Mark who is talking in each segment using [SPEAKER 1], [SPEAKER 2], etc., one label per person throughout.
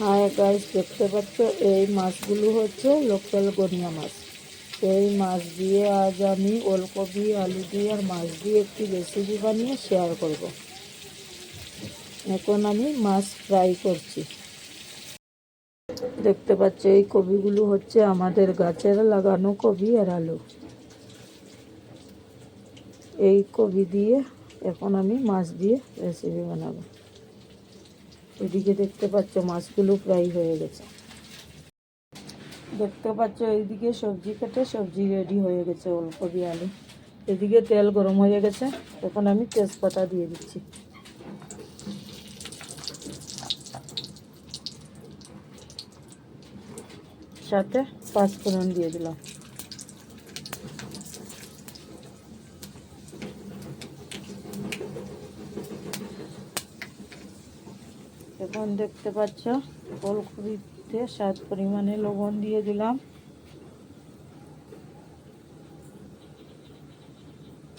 [SPEAKER 1] Hi guys, দেখতে পাচ্ছ? এই মাছগুলো হচ্ছে লোকাল গনিয়া মাছ। এই মাছ দিয়ে আজ আমি ওলকপি, আলু দিয়ে আর মাছ দিয়ে একটি রেসিপি বানিয়ে শেয়ার করব। এখন আমি মাছ ফ্রাই করছি। দেখতে পাচ্ছ, এই কবিগুলো হচ্ছে আমাদের গাছের লাগানো কবি আর আলু। এই কবি দিয়ে এখন আমি মাছ দিয়ে রেসিপি বানাবো। এদিকে দেখতে পাচ্ছ মাছগুলো ফ্রাই হয়ে গেছে। দেখতে পাচ্ছ এইদিকে সবজি কেটে সবজি রেডি হয়ে গেছে, ওলকপি, আলু। এদিকে তেল গরম হয়ে গেছে, এখন আমি তেজপাতা দিয়ে দিচ্ছি। সাথে পাঁচফোড়ন দিয়ে দিলাম। এখন দেখতে পাচ্ছ। ফুলকপিতে স্বাদ পরিমাণে লবণ দিয়ে দিলাম।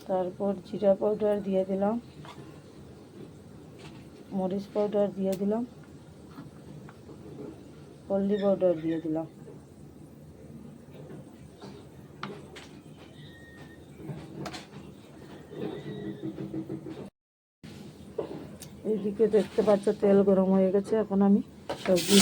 [SPEAKER 1] তারপর জিরা পাউডার দিয়ে দিলাম। মরিচ পাউডার দিয়ে দিলাম। হলদি পাউডার দিয়ে দিলাম। এইদিকে দেখতে পাচ্ছ তেল গরম হয়ে গেছে এখন আমি সবজি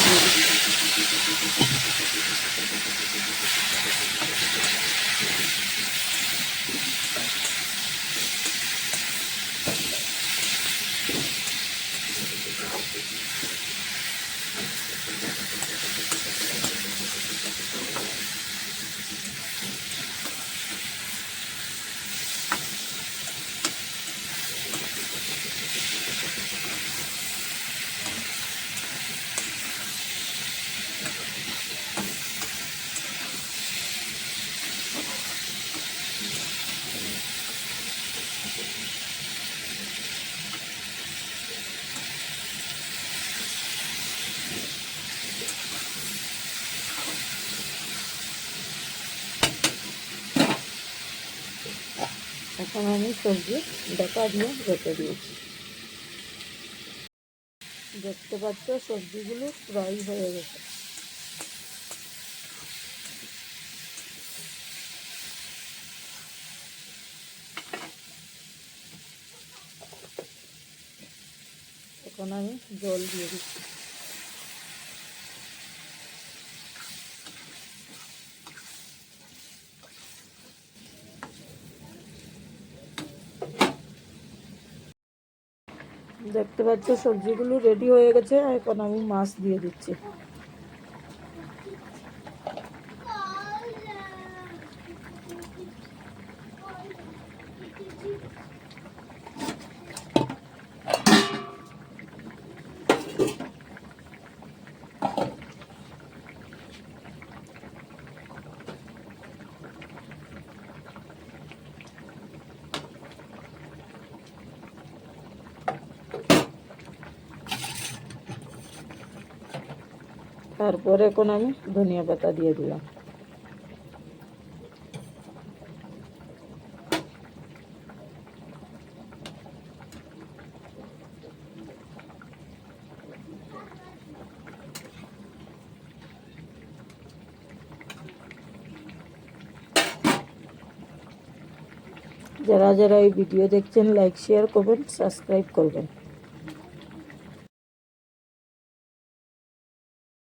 [SPEAKER 1] এখন আমি সবজি ডাকা দিয়ে রেখে দিয়েছি। দেখতে পাচ্ছ সবজিগুলো ফ্রাই হয়ে গেছে। এখন আমি জল দিয়ে দিচ্ছি। দেখতে পাচ্ছ সবজিগুলো রেডি হয়ে গেছে। এখন আমি মাছ দিয়ে দিচ্ছি। তারপরে এখন আমি ধনিয়া পাতা দিয়ে দিলাম। যারা যারা এই ভিডিও দেখছেন লাইক শেয়ার করবেন সাবস্ক্রাইব করবেন।